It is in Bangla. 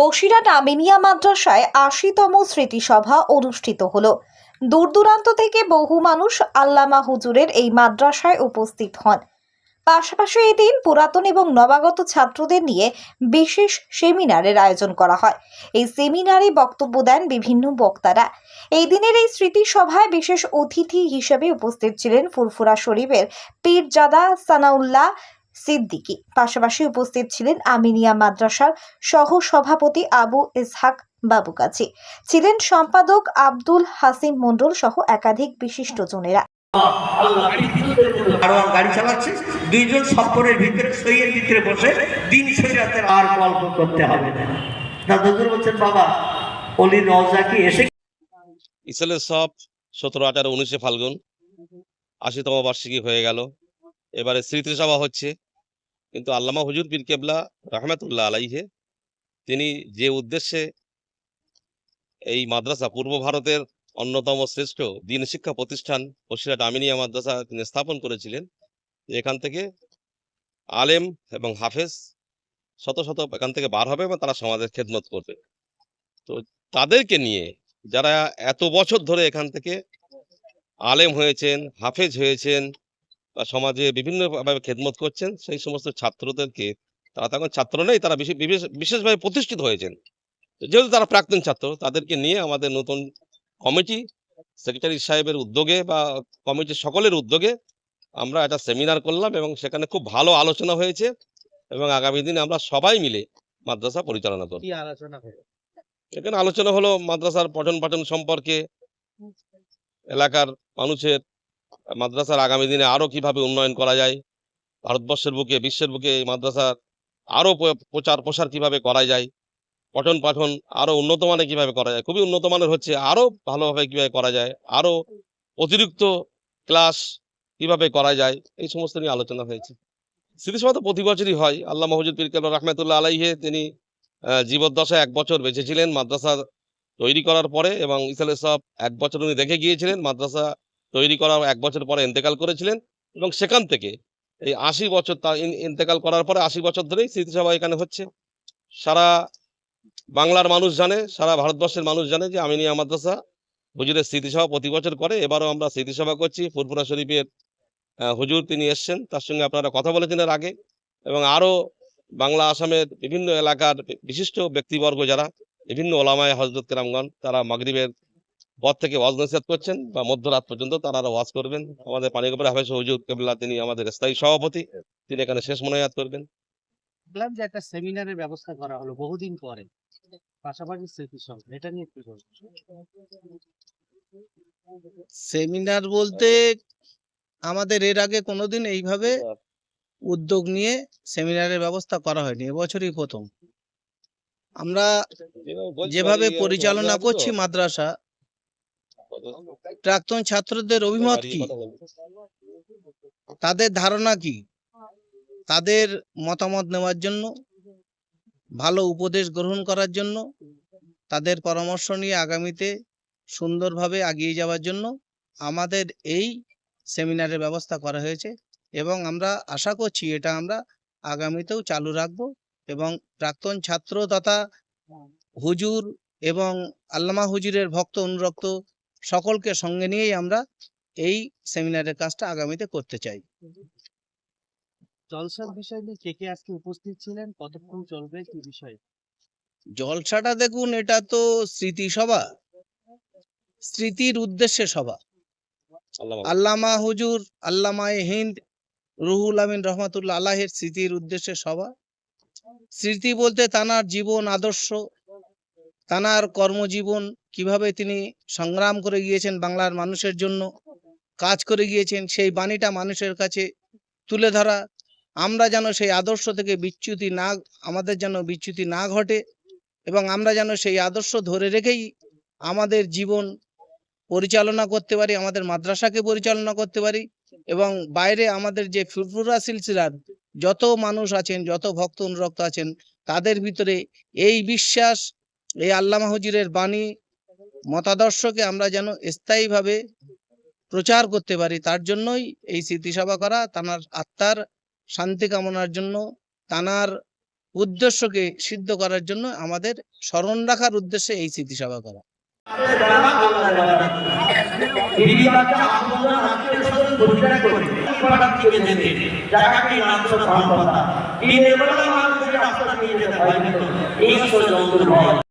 বসিরহাট আমিনিয়া মাদ্রাসায় আশিতম স্মৃতিসভা অনুষ্ঠিত হলো। দূর দূরান্ত থেকে বহু মানুষ আল্লামা হুজুরের এই মাদ্রাসায় উপস্থিত হন। পাশাপাশি এদিন পুরাতন এবং নবাগত ছাত্রদের নিয়ে বিশেষ সেমিনারের আয়োজন করা হয়। এই সেমিনারে বক্তব্য দেন বিভিন্ন বক্তারা। এই দিনের এই স্মৃতিসভায় বিশেষ অতিথি হিসেবে উপস্থিত ছিলেন ফুরফুরা শরীফের পীরজাদা সানাউল্লাহ সিদ্দিকী। পাশাপাশি উপস্থিত ছিলেন আমিনিয়া মাদ্রাসার সহ সভাপতি আবু ইসহাক বাবুকাছি ছিলেন সম্পাদক আব্দুল হাসিম মন্ডল সহ একাধিক বিশিষ্টজনেরা দারোয়ান গাড়ি চালাচ্ছে। দুইজন সফরের ভিতরে সইয়ের ভিতরে বসে দিন সৈরাতের আর গল্প করতে হবে না। দাদুর বলছেন বাবা অলির রজা কি এসে ইসলের সব সতেরো আঠারো উনিশে ফাল্গুন। আশিতম বার্ষিকী হয়ে গেল। এবারে স্মৃতিসভা হচ্ছে। কিন্তু আল্লামা হুজুর পীর কেবলা রহমতুল্লাহ আলাইহে, তিনি যে উদ্দেশ্যে এই মাদ্রাসা পূর্ব ভারতের অন্যতম শ্রেষ্ঠ দিন শিক্ষা প্রতিষ্ঠান বসিরহাট আমিনিয়া মাদ্রাসা তিনি স্থাপন করেছিলেন, এখান থেকে আলেম এবং হাফেজ শত শত এখান থেকে বার হবে এবং তারা সমাজের খেদমত করবে। তো তাদেরকে নিয়ে যারা এত বছর ধরে এখান থেকে আলেম হয়েছেন, হাফেজ হয়েছেন সমাজে বিভিন্নভাবে খেদমত করছেন সেই সমস্ত ছাত্রদেরকে তারা তখন ছাত্র নেই তারা বিশেষ- বিশেষ- বিশেষভাবে প্রতিষ্ঠিত হয়েছেন। যেহেতু তারা প্রাক্তন ছাত্র তাদেরকে নিয়ে আমাদের নতুন কমিটি সেক্রেটারি সাহেবের উদ্যোগে বা কমিটির সকলের উদ্যোগে আমরা একটা সেমিনার করলাম এবং সেখানে খুব ভালো আলোচনা হয়েছে এবং আগামী দিনে আমরা সবাই মিলে মাদ্রাসা পরিচালনা করব। কি আলোচনা এখানে আলোচনা হলো মাদ্রাসার পঠন পাঠন সম্পর্কে এলাকার মানুষের মাদ্রাসার আগামী দিনে আরও কীভাবে উন্নয়ন করা যায়, ভারতবর্ষের বুকে, বিশ্বের বুকে এই মাদ্রাসার আরও প- প্রচার প্রসার কীভাবে করা যায়, পঠন পাঠন আরও উন্নত মানের কীভাবে করা যায়, খুবই উন্নত মানের হচ্ছে আরও ভালোভাবে কীভাবে করা যায়, আরও অতিরিক্ত ক্লাস কীভাবে করা যায়, এই সমস্ত নিয়ে আলোচনা হয়েছে। স্মৃতিসভা তো প্রতি বছরই হয়, আল্লাহ মহজুদ পীর কেবল রহমতুল্লাহ আলাইহে, তিনি জীবদ্দশায় এক বছর বেঁচে ছিলেন মাদ্রাসা তৈরি করার পরে এবং ইসালে সব এক বছর উনি দেখে গিয়েছিলেন, মাদ্রাসা তৈরি করার এক বছর পরে ইন্তেকাল করেছিলেন এবং সেখান থেকে এই আশি বছর তার ইন- ইন্তেকাল করার পরে আশি বছর ধরেই স্মৃতিসভা এখানে হচ্ছে। সারা বাংলার মানুষ জানে, সারা ভারতবর্ষের মানুষ জানে যে আমিনিয়া মাদ্রাসা হুজুরের স্মৃতিসভা প্রতি বছর করে। এবারও আমরা স্মৃতিসভা করছি। ফুরফুরা শরীফের হুজুর তিনি এসছেন। তার সঙ্গে আপনারা কথা বলেছেন এর আগে। এবং আরও বাংলা আসামের বিভিন্ন এলাকার বিশিষ্ট ব্যক্তিবর্গ যারা, বিভিন্ন ওলামায় হজরত কেরামগণ তারা মাগরিবের পর থেকে ওয়াজ নসিহত করছেন বা মধ্যরাত পর্যন্ত তারা আরও ওয়াজ করবেন। আমাদের পানিগোপের হাফেজ হুজুর কেবলা তিনি আমাদের স্থায়ী সভাপতি। তিনি এখানে শেষ মনোয়াত করবেন। দেখলাম যে একটা সেমিনারের ব্যবস্থা করা হলো বহুদিন পরে। পাশাপাশি স্মৃতি সঙ্গে এটা নিয়ে কি সেমিনার বলতে আমাদের এর আগে কোনোদিন এইভাবে উদ্যোগ নিয়ে সেমিনারের ব্যবস্থা করা হয়নি এবছরই প্রথম। আমরা যেভাবে পরিচালনা করছি মাদ্রাসা প্রাক্তন ছাত্রদের অভিমত কি? তাদের ধারণা কি? তাদের মতামত নেওয়ার জন্য? ভালো উপদেশ গ্রহণ করার জন্য? তাদের পরামর্শ নিয়ে আগামীতে সুন্দরভাবে এগিয়ে যাওয়ার জন্য আমাদের এই সেমিনারের ব্যবস্থা করা হয়েছে এবং আমরা আশা করছি এটা আমরা আগামীতেও চালু রাখব এবং প্রাক্তন ছাত্র তথা হুজুর এবং আল্লামা হুজুরের ভক্ত অনুরক্ত সকলকে সঙ্গে নিয়েই আমরা এই সেমিনারের কাজটা আগামীতে করতে চাই। জলসার বিষয় নিয়ে কে কে আজকে উপস্থিত ছিলেন? কতক্ষণ চলবে? কি বিষয়? জলসাটা দেখুন এটা তো স্মৃতি সভা। স্মৃতির উদ্দেশ্যে সভা। আল্লামা হুজুর। আল্লামায়ে হিন্দ রুহুল আমিন রহমাতুল্লাহ আল্লাহের স্মৃতির উদ্দেশ্যে সভা। স্মৃতি বলতে তানার জীবন আদর্শ তানার কর্মজীবন কীভাবে তিনি সংগ্রাম করে গিয়েছেন বাংলার মানুষের জন্য, কাজ করে গিয়েছেন, সেই বাণীটা মানুষের কাছে তুলে ধরা, আমরা যেন সেই আদর্শ থেকে বিচ্যুতি না, আমাদের যেন বিচ্যুতি না ঘটে এবং আমরা যেন সেই আদর্শ ধরে রেখেই আমাদের জীবন পরিচালনা করতে পারি, আমাদের মাদ্রাসাকে পরিচালনা করতে পারি এবং বাইরে আমাদের যে ফুরফুরা সিলসিলার যত মানুষ আছেন, যত ভক্ত অনুরক্ত আছেন, তাদের ভিতরে এই বিশ্বাস এই আল্লামা হুজুরের বাণী মতাদর্শকে আমরা যেন স্থায়ীভাবে প্রচার করতে পারি তার জন্যই এই স্মৃতিসভা করা তানার আত্মার শান্তি কামনার জন্য তানার উদ্দেশ্যকে সিদ্ধ করার জন্য আমাদের স্মরণ রাখার উদ্দেশ্যে এই স্মৃতিসভা করা